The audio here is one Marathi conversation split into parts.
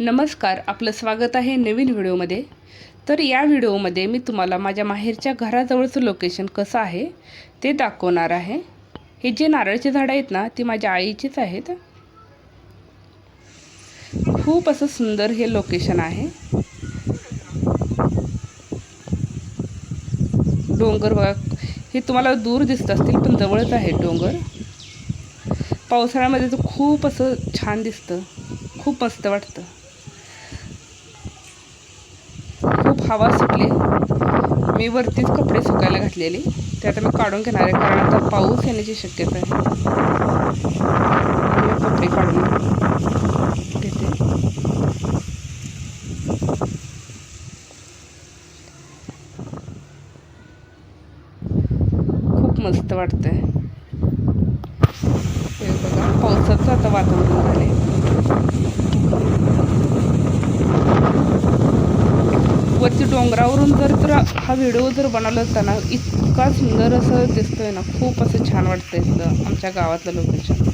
नमस्कार आपलं स्वागत आहे नवीन व्हिडिओमध्ये. तर या व्हिडिओमध्ये मी तुम्हाला माझ्या माहेरच्या घराजवळचं लोकेशन कसं आहे ते दाखवणार आहे. हे जे नारळचे झाडं आहेत ना ती माझ्या आईचीच आहेत. खूप असं सुंदर हे लोकेशन आहे. डोंगर बघा हे तुम्हाला दूर दिसत असतील पण जवळच आहे डोंगर. पावसाळ्यामध्ये तर खूप असं छान दिसतं. खूप मस्त वाटतं. खूप हवा सुटली. मी वरतीच कपडे सुकायला घातलेले. ते आता मी काढून घेणार आहे कारण आता पाऊस येण्याची शक्यता आहे. कपडे काढून घेते. खूप मस्त वाटतंय. बघा पावसाचं आता वातावरण झाले वरती डोंगरावरून जर तर हा व्हिडिओ जर बनवला असता ना इतका सुंदर असं दिसतोय ना खूप असं छान वाटतंय इथलं आमच्या गावातलं लोकेशन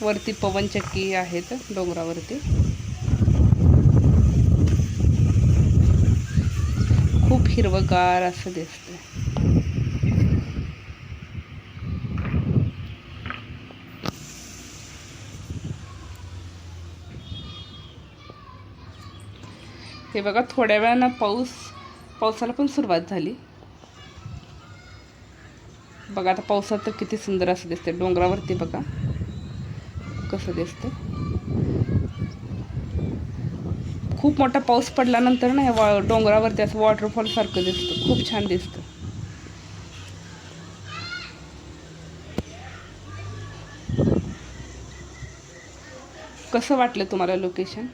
वरती पवनचक्की आहेत डोंगरावरती. खूप हिरवगार असं दिसतंय. हे बघा थोड्या वेळानं पाऊस पावसाला पण सुरुवात झाली. बघा आता पावसात तर किती सुंदर असं दिसते डोंगरावरती बघा कसं दिसतं खूप मोठा पाऊस पडल्यानंतर ना वा डोंगरावरती असं वॉटरफॉल सारखं दिसतं. खूप छान दिसतं. कसं वाटलं तुम्हाला लोकेशन